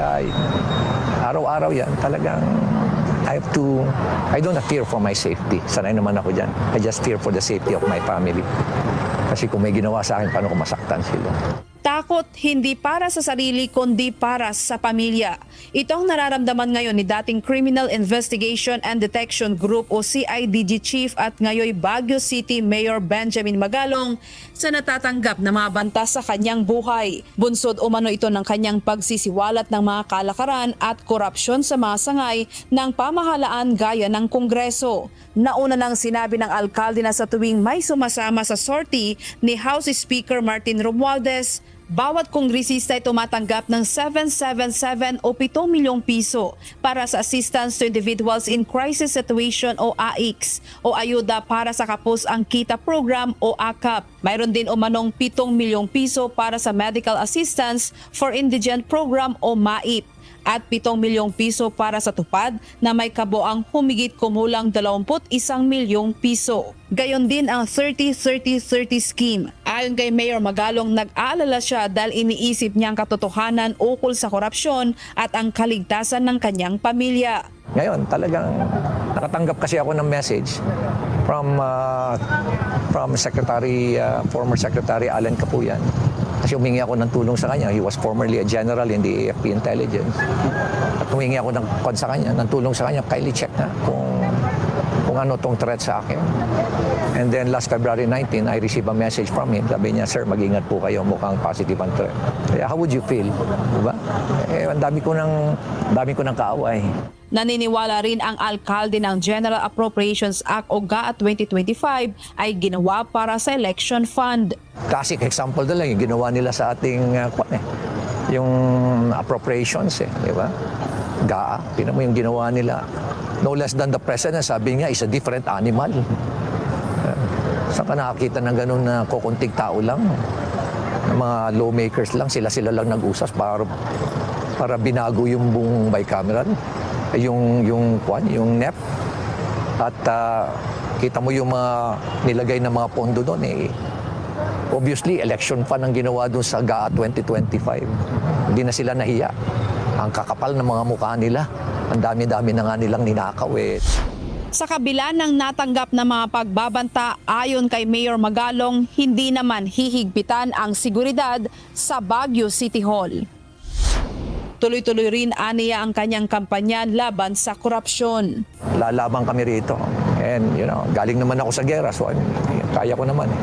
Kaya araw-araw yan talagang I have to, I don't fear for my safety. Sanay naman ako dyan. I just fear for the safety of my family. Kasi kung may ginawa sa akin, paano ko masaktan sila? Takot hindi para sa sarili kundi para sa pamilya. Ito ang nararamdaman ngayon ni dating Criminal Investigation and Detection Group o CIDG Chief at ngayoy Baguio City Mayor Benjamin Magalong sa natatanggap na mga banta sa kanyang buhay. Bunsod umano ito ng kanyang pagsisiwalat ng mga kalakaran at korupsyon sa mga sangay ng pamahalaan gaya ng Kongreso. Nauna nang sinabi ng alkalde na sa tuwing may sumasama sa sortie ni House Speaker Martin Romualdez, bawat kongresista ay tumatanggap ng 777 o 7 milyong piso para sa assistance to individuals in crisis situation o AICS o ayuda para sa kapos ang kita program o AKAP. Mayroon din umanong 7 milyong piso para sa medical assistance for indigent program o MAIP at 7 milyong piso para sa tupad na may kabuang humigit kumulang 21 milyong piso. Gayon din ang 30-30-30 scheme. Ayon kay Mayor Magalong, nag-aalala siya dahil iniisip niya ang katotohanan ukol sa korupsyon at ang kaligtasan ng kanyang pamilya. Ngayon, talagang nakatanggap kasi ako ng message from uh, from Secretary uh, former Secretary Alan Capuyan. Kasi humingi ako ng tulong sa kanya. He was formerly a general in the AFP Intelligence. At humingi ako ng kod sa kanya, ng tulong sa kanya. Kindly check na kung kung ano tong threat sa akin. And then last February 19, I received a message from him. Sabi niya, Sir, mag-ingat po kayo. Mukhang positive ang threat. Kaya how would you feel? Diba? Eh, ang dami ko ng, dami ko ng kaaway. Naniniwala rin ang alkalde ng General Appropriations Act o GAA 2025 ay ginawa para sa election fund. Classic example na lang yung ginawa nila sa ating uh, eh. Yung appropriations eh, di ba? GAA, tingnan mo yung ginawa nila. No less than the president, sabi niya, is a different animal. Uh, saan ka nakakita ng ganun na kukunting tao lang? Ng mga lawmakers lang, sila-sila lang nag-usas para, para binago yung buong bicameral. Yung, yung, kwan, yung NEP. At uh, kita mo yung mga nilagay na mga pondo doon eh, Obviously, election fund ang ginawa doon sa GAA 2025. Hindi na sila nahiya. Ang kakapal ng mga mukha nila. Ang dami-dami na nga nilang ninakaw eh. Sa kabila ng natanggap na mga pagbabanta ayon kay Mayor Magalong, hindi naman hihigpitan ang seguridad sa Baguio City Hall. Tuloy-tuloy rin aniya ang kanyang kampanya laban sa korupsyon. Lalaban kami rito. And, you know, galing naman ako sa gera. So, kaya ko naman. eh.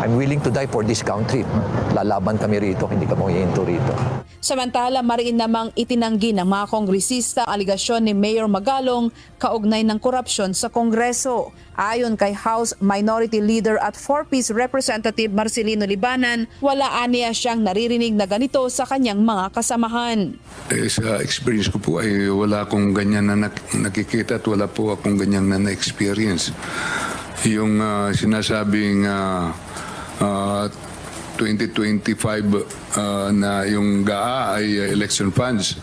I'm willing to die for this country. Lalaban kami rito. Hindi kami hihinto rito. Samantala, mariin namang itinanggi ng mga kongresista ang aligasyon ni Mayor Magalong kaugnay ng korupsyon sa Kongreso. Ayon kay House Minority Leader at 4-Piece Representative Marcelino Libanan, wala aniya siyang naririnig na ganito sa kanyang mga kasamahan. Eh, sa experience ko po ay wala akong ganyan na nak- nakikita at wala po akong ganyan na na-experience. Yung ah, sinasabing ah, ah, 2025 ah, na yung GAA ay ah, election funds,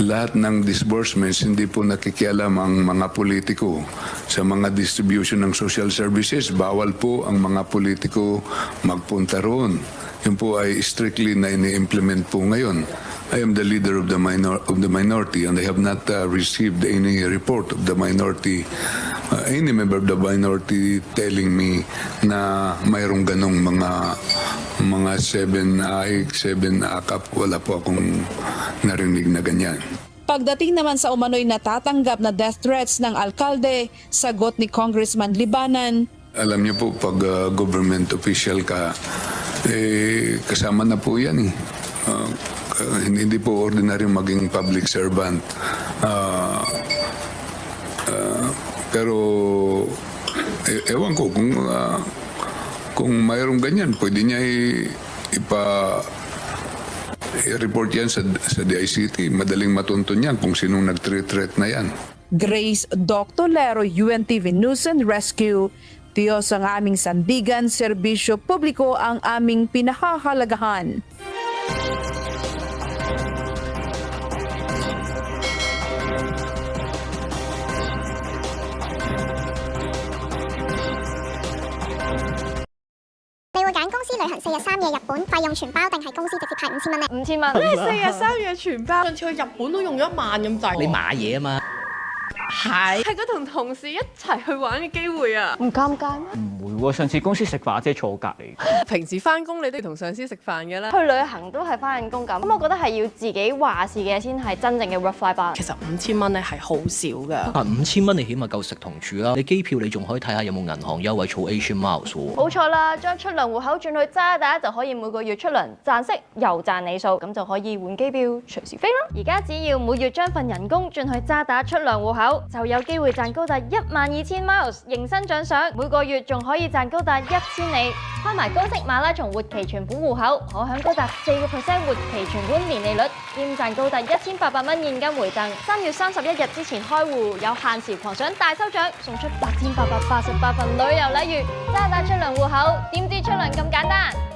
lahat ng disbursements hindi po nakikialam ang mga politiko sa mga distribution ng social services. Bawal po ang mga politiko magpunta roon. Yun po ay strictly na ini-implement po ngayon. I am the leader of the minor of the minority and I have not uh, received any report of the minority uh, any member of the minority telling me na mayroong ganong mga mga seven AIC, seven AKAP. Wala po akong narinig na ganyan. Pagdating naman sa umano'y natatanggap na death threats ng alkalde, sagot ni Congressman Libanan, Alam niyo po, pag uh, government official ka, eh, kasama na po yan eh. Uh, hindi po ordinary maging public servant. Uh, pero, e- ewan ko, kung, uh, kung mayroong ganyan, pwede niya i- ipa i-report yan sa, sa DICT. Madaling matuntun yan kung sinong nag-threat na yan. Grace Dr. Lero, UNTV News and Rescue. Diyos ang aming sandigan, serbisyo publiko ang aming pinahahalagahan.旅行四日三夜日本，費用全包定係公司直接派五千蚊呢？五千蚊。你四日三夜全包，上次去日本都用咗一萬咁滯。你買嘢啊嘛，係係嗰同同事一齊去玩嘅機會啊！唔尷尬咩？ 唔會喎，上次公司食飯即係坐我隔離。平時翻工你都要同上司食飯嘅啦。去旅行都係翻緊工咁，咁我覺得係要自己話事嘅先係真正嘅 work-life balance。其實五千蚊咧係好少㗎。啊五千蚊你起碼夠食同住啦，你機票你仲可以睇下有冇銀行優惠儲 Asian Miles 喎。冇錯啦，將出糧戶口轉去渣打就可以每個月出糧賺息又賺你數，咁就可以換機票隨時飛啦。而家只要每月將份人工轉去渣打出糧戶口，就有機會賺高達一萬二千 miles 迎新獎賞，每個月仲可以 賺高達一千里。開埋高息馬拉松活期存款戶口，可享高達四個 percent 活期存款年利率，兼賺高達一千八百蚊現金回贈。三月三十一日之前開戶，有限時狂賞大抽獎，送出八千八百八十八份旅遊禮遇。渣打出糧戶口，點知出糧咁簡單？